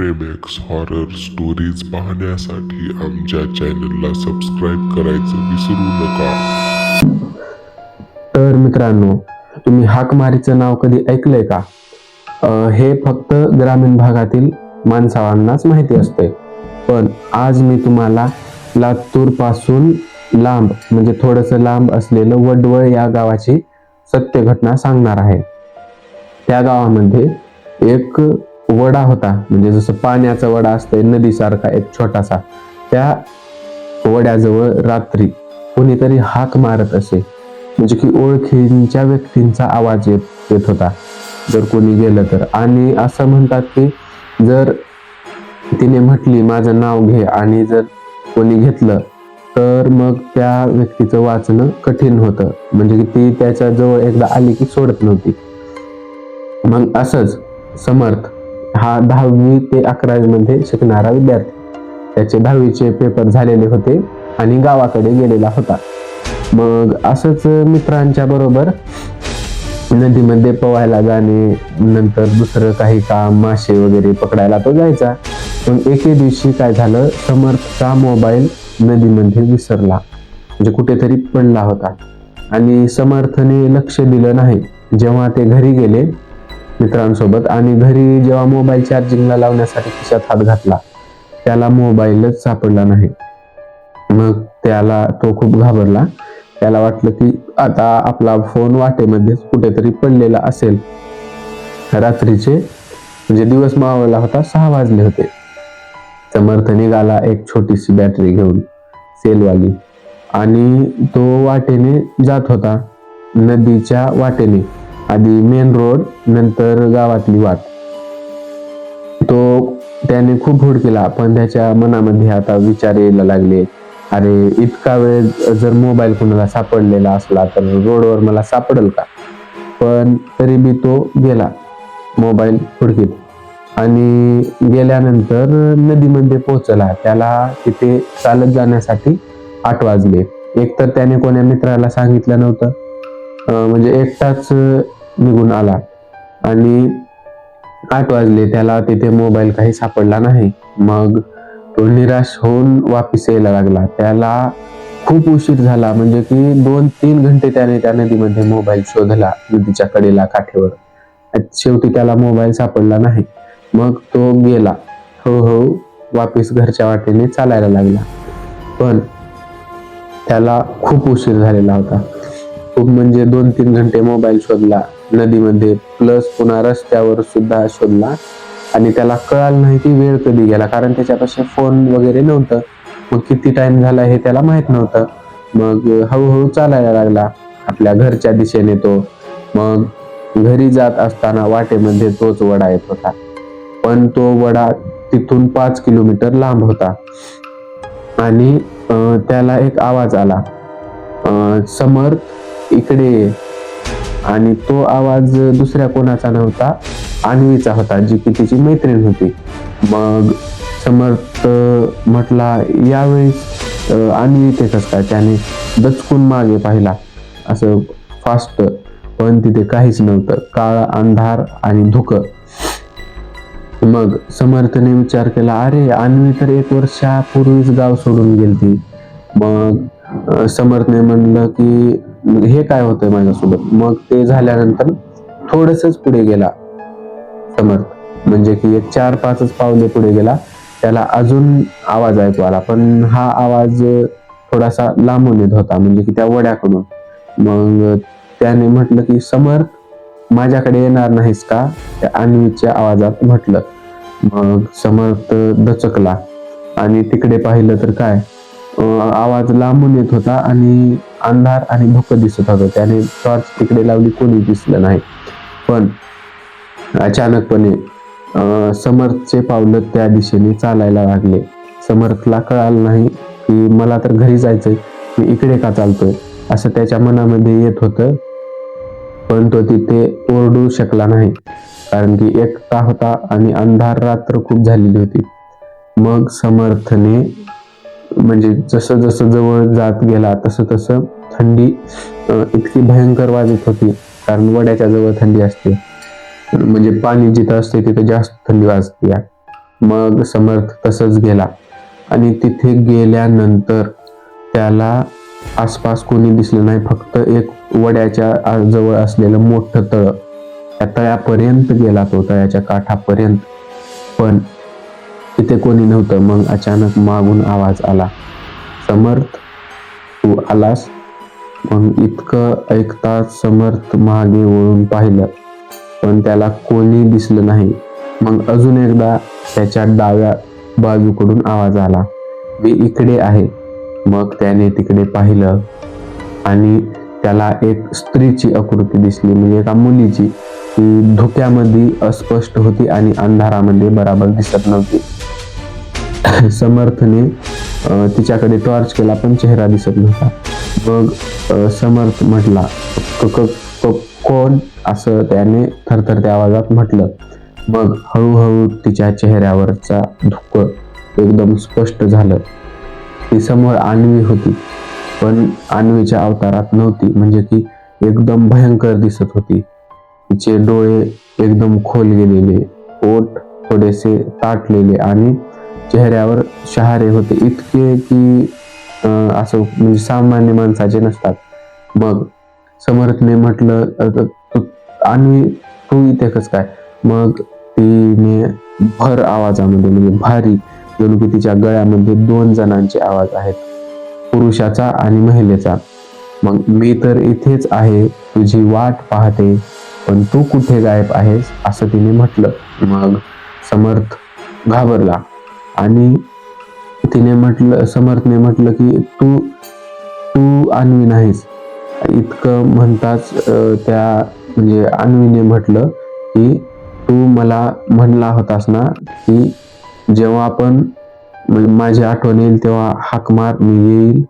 प्रेमेक्स horror stories पाहण्यासाठी आमच्या चॅनलला सबस्क्राईब करायचं विसरू नका. तर मित्रांनो तुम्ही हाकमारीचं नाव कधी ऐकलंय का? हे फक्त ग्रामीण भागातील माणसावांनाच माहिती असते पण आज मी तुम्हाला लातूरपासून लांब म्हणजे थोडंसं लांब असलेलं वडवळ या गावाची सत्य घटना सांगणार आहे. त्या गावामध्ये एक वडा होता. म्हणजे जसं पाण्याचा वडा असतोय नदीसारखा एक छोटासा. त्या वड्याजवळ रात्री कोणीतरी हाक मारत असे. म्हणजे की ओळखींच्या व्यक्तींचा आवाज येत येत होता. जर कोणी गेलं तर. आणि असं म्हणतात की जर तिने म्हटली माझं नाव घे. आणि जर कोणी घेतलं तर मग त्या व्यक्तीचं वाचणं कठीण होतं. म्हणजे की ती त्याच्याजवळ एकदा आली की सोडत नव्हती. मग असंच समर्थ हा दहावी ते अकरावी मध्ये शिकणारा विद्यार्थी. त्याचे दहावीचे पेपर झालेले होते आणि गावाकडे गेलेला होता. मग असंच मित्रांच्या बरोबर नदीमध्ये पोहायला जाणे नंतर दुसरं काही काम मासे वगैरे पकडायला तो जायचा. पण एके दिवशी काय झालं समर्थचा मोबाईल नदीमध्ये विसरला. म्हणजे कुठेतरी पडला होता. आणि समर्थने लक्ष दिलं नाही. जेव्हा ते घरी गेले मित्रांसोबत आणि घरी जेव्हा मोबाईल चार्जिंगला लावण्यासाठी खिशात हात घातला त्याला मोबाईलच सापडला नाही. मग त्याला तो खूप घाबरला. त्याला वाटलं की आता आपला फोन वाटेमध्येच कुठेतरी पडलेला असेल. रात्रीचे म्हणजे दिवस मावळला होता सहा वाजले होते. समर्थ निघाला एक छोटीशी बॅटरी घेऊन सेलवाली आणि तो वाटेने जात होता नदीच्या वाटेने. आधी मेन रोड नंतर गावातली वाट. तो त्याने खूप हुड केला पण त्याच्या मनामध्ये आता विचार यायला लागले. अरे इतका वेळ जर मोबाईल कुणाला सापडलेला असला तर रोडवर मला सापडेल का? पण तरी बी तो गेला मोबाईल हुडकीत. आणि गेल्यानंतर नदीमध्ये पोहोचला. त्याला तिथे चालत जाण्यासाठी आठ वाजले. एकतर त्याने कोण्या मित्राला सांगितलं नव्हतं. म्हणजे एकटाच निघून आला. आणि आठ वाजले त्याला तिथे मोबाईल काही सापडला नाही. मग तो निराश होऊन वापिस यायला लागला. त्याला खूप उशीर झाला म्हणजे की दोन तीन घंटे त्याने त्या नदीमध्ये मोबाईल शोधला नदीच्या कडेला काठेवर. शेवटी त्याला मोबाईल सापडला नाही. मग तो गेला. हळूहळू वापिस घरच्या वाटेने चालायला लागला. पण त्याला खूप उशीर झालेला होता. खूप म्हणजे दोन तीन घंटे मोबाईल शोधला. नदीमध्ये प्लस पुन्हा रस्त्यावर सुद्धा शोधला. आणि त्याला कळालं नाही की वेळ कधी गेला. कारण त्याच्यापाशी फोन वगैरे नव्हतं. मग किती टाइम झाला हे त्याला माहीत नव्हतं. मग हळूहळू चालायला लागला. आपल्या घरच्या दिशेने तो. मग घरी जात असताना वाटेमध्ये तोच वडा येत होता. पण तो वडा तिथून पाच किलोमीटर लांब होता. आणि त्याला एक आवाज आला. समर्थ इकडे आणि तो आवाज दुसऱ्या कोणाचा नव्हता अन्वीचा होता जी की तिची मैत्रीण होती. मग समर्थ म्हटला यावेळेस अन्वी इथे कस काय त्याने दचकून मागे पाहिला. असं फास्ट पण तिथे काहीच नव्हतं. काळा अंधार आणि धुकं. मग समर्थने विचार केला अरे अन्वी तर एक वर्षापूर्वीच गाव सोडून गेलती. मग समर्थने म्हणलं की मग हे काय होतंय माझ्यासोबत? मग ते झाल्यानंतर थोडसच पुढे गेला समर्थ. म्हणजे की एक चार पाचच पावले पुढे गेला. त्याला अजून आवाज ऐकू आला. पण हा आवाज थोडासा लांबून येत होता म्हणजे की त्या वड्याकडून. मग त्याने म्हटलं की समर्थ माझ्याकडे येणार नाहीस का? त्या अन्वीच्या आवाजात म्हटलं. मग समर्थ दचकला. आणि तिकडे पाहिलं तर काय? आवाज लांबून येत होता आणि अंधार आणि धुकं दिसत होतं. त्याने टॉर्च तिकडे लावली कोणी दिसलं नाही. पण अचानकपणे समर्थचे पावलं त्या दिशेने चालायला लागले. समर्थला कळालं नाही की मला तर घरी जायचंय मी इकडे का चालतोय? असं त्याच्या मनामध्ये येत होतं. पण तो तिथे ओरडू शकला नाही कारण की एकटा होता आणि अंधार रात्र खूप झालेली होती. मग समर्थने म्हणजे जसं जसं जवळ जात गेला तसं तसं थंडी इतकी भयंकर वाजत होती. कारण वड्याच्या जवळ थंडी असते. म्हणजे पाणी जिथं असते तिथं जास्त थंडी वाजते. मग समर्थ तसंच गेला. आणि तिथे गेल्यानंतर त्याला आसपास कोणी दिसलं नाही. फक्त एक वड्याच्या जवळ असलेलं मोठं तळ. त्या तळ्यापर्यंत गेला तो तळ्याच्या काठापर्यंत. पण तिथे कोणी नव्हतं. मग अचानक मागून आवाज आला समर्थ तू आलास? मग इतकं ऐकताच समर्थ मागे वळून पाहिलं पण त्याला कोणी दिसलं नाही. मग अजून एकदा त्याच्या डाव्या बाजूकडून आवाज आला मी इकडे आहे. मग त्याने तिकडे पाहिलं आणि त्याला एक स्त्रीची आकृती दिसली म्हणजे एका मुलीची. ती धुक्यामध्ये अस्पष्ट होती आणि अंधारामध्ये बराबर दिसत नव्हती. समर्थने तिच्याकडे टॉर्च केला पण चेहरा दिसत नव्हता. मग समर्थ म्हटला "क- क- कोण? असं त्याने थरथरत्या आवाजात म्हटलं. मग हळूहळू तिच्या चेहऱ्यावरचा दुःख एकदम स्पष्ट झालं. ती समोर आणवी होती पण आणवीच्या अवतारात नव्हती म्हणजे ती एकदम भयंकर दिसत होती. तिचे डोळे एकदम खोल गेलेले ओठ थोडेसे ताटलेले आणि चेहऱ्यावर शहारे होते. इतके की असं म्हणजे सामान्य माणसाचे नसतात. मग समर्थने म्हटलं "अ, तू आणि तू इथे कस काय? मग तिने भर आवाजामध्ये म्हणजे भारी जणू की तिच्या गळ्यामध्ये दोन जणांचे आवाज आहेत. पुरुषाचा आणि महिलेचा. मग मी तर इथेच आहे तुझी वाट पाहते पण तू कुठे गायब आहेस? असं तिने म्हटलं. मग समर्थ घाबरला. आणि तिने म्हटलं समर्थने म्हटलं की तू तू अन्वी नाहीस. इतकं म्हणताच त्या म्हणजे अन्वीने म्हटलं की तू मला म्हणला होतास ना की जेव्हा आपण म्हणजे माझी आठवण येईल तेव्हा हाक मार मी येईल.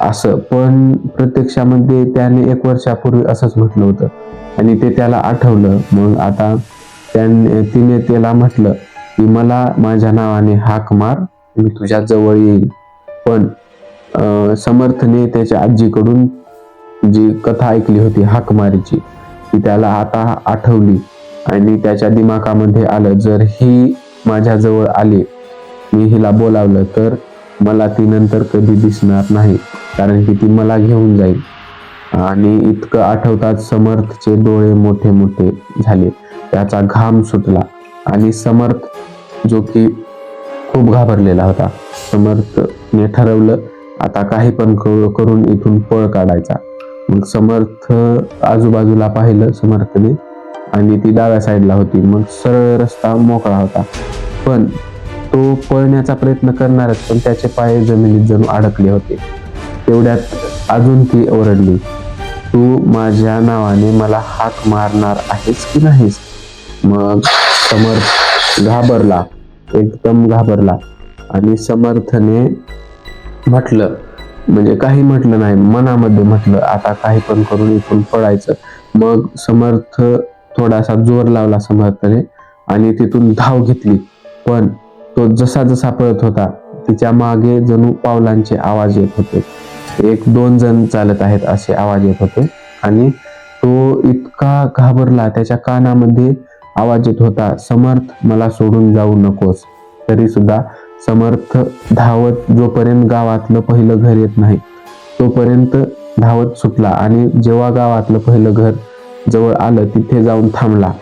असं. पण प्रत्यक्षामध्ये त्याने एक वर्षापूर्वी असंच म्हटलं होतं. आणि ते त्याला आठवलं. मग आता त्याने तिने त्याला म्हटलं की मला माझ्या नावाने हाक मार मी तुझ्या जवळ येईल पण समर्थने त्याच्या आजीकडून जी कथा ऐकली होती हाकमारीची ती त्याला आता आठवली आणि त्याच्या दिमागामध्ये आलं जर ही माझ्याजवळ आली मी हिला बोलावलं तर मला ती नंतर कधी दिसणार नाही कारण की ती मला घेऊन जाईल. आणि इतकं आठवताच समर्थचे डोळे मोठे मोठे झाले. त्याचा घाम सुटला आणि समर्थ जो की खूप घाबरलेला होता. समर्थने ठरवलं आता काही पण करून इथून पळ काढायचा. मग समर्थ आजूबाजूला पाहिलं समर्थने आणि ती डाव्या साईडला होती. मग सरळ रस्ता मोकळा होता. पण तो पळण्याचा प्रयत्न करणारच पण त्याचे पाय जमिनीत जणू अडकले होते. तेवढ्यात अजून ती ओरडली तू माझ्या नावाने मला हाक मारणार आहेस की नाहीस? मग समर्थ घाबरला. एकदम घाबरला. आणि समर्थने म्हटलं म्हणजे काही म्हटलं नाही मनामध्ये म्हटलं आता काही पण करून इथून पळायचं. मग समर्थ थोडासा जोर लावला समर्थने आणि तिथून धाव घेतली. पण तो जसा जसा पळत होता तिच्यामागे जणू पावलांचे आवाज येत होते. एक दोन जण चालत आहेत असे आवाज येत होते. आणि तो इतका घाबरला त्याच्या कानामध्ये आवाज येत होता समर्थ मला सोडून जाऊ नकोस. तरी सुद्धा समर्थ धावत जोपर्यंत गावातलं पहिलं घर येत नाही तोपर्यंत धावत सुटला आणि जेव्हा गावातलं पहिलं घर जवळ आलं तिथे जाऊन थांबला.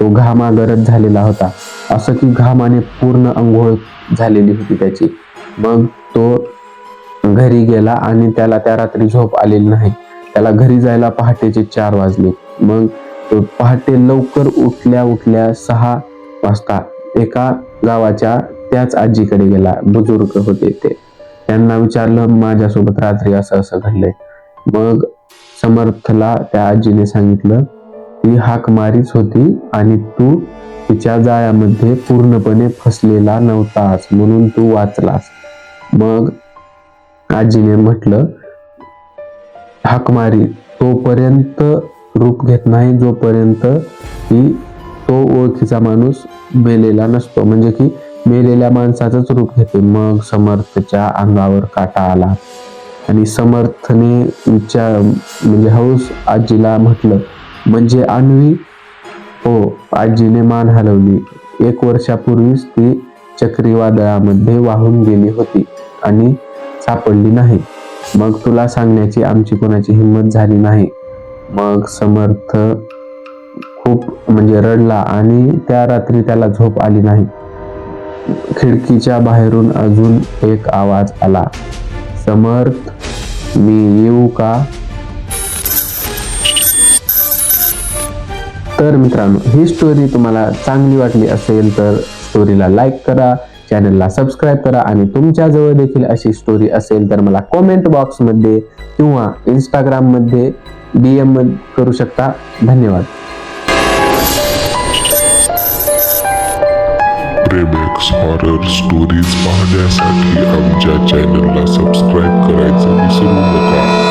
तो घामागरज झालेला होता. असं की घामाने पूर्ण अंघोळ झालेली होती त्याची. मग तो घरी गेला आणि त्याला त्या रात्री झोप आलेली नाही. त्याला घरी जायला पहाटेचे चार वाजले. मग पहाटे लवकर उठल्या उठल्या सहा वाजता एका गावाच्या त्याच आजीकडे गेला. बुजुर्ग होते ते. त्यांना विचारलं माझ्यासोबत रात्री असं असं घडलंय. मग समर्थला त्या आजीने सांगितलं ती हाक मारीच होती आणि तू तिच्या जाळ्यामध्ये पूर्णपणे फसलेला नव्हतास म्हणून तू वाचलास. मग आजीने म्हटलं हाकमारी तोपर्यंत रूप घेत नाही जोपर्यंत की तो ओळखीचा माणूस मेलेला नसतो. म्हणजे की मेलेल्या माणसाचंच रूप घेते. मग समर्थच्या अंगावर काटा आला. आणि समर्थने विचार म्हणजे हौस आजीला म्हटलं म्हणजे अन्वी हो आजीने मान हलवली. एक वर्षापूर्वीच ती चक्रीवादळामध्ये वाहून गेली होती आणि सापडली नाही. मग तुला सांगण्याची आमची कोणाची हिंमत झाली नाही. मग समर्थ खूप म्हणजे रडला आणि त्या रात्री त्याला झोप आली नाही. खिडकीच्या बाहेरून अजून एक आवाज आला. समर्थ मी येऊ का? तर मित्रांनो ही स्टोरी तुम्हाला चांगली वाटली असेल तर स्टोरीला लाईक करा चॅनलला सबस्क्राईब करा आणि तुमच्याजवळ देखील अशी स्टोरी असेल तर मला कॉमेंट बॉक्समध्ये किंवा इंस्टाग्राममध्ये डी एम करू शकता. धन्यवाद. प्रेमेक्स हॉरर स्टोरीज पाहण्यासाठी आमच्या चॅनलला सबस्क्राईब करायचं विसरू नका.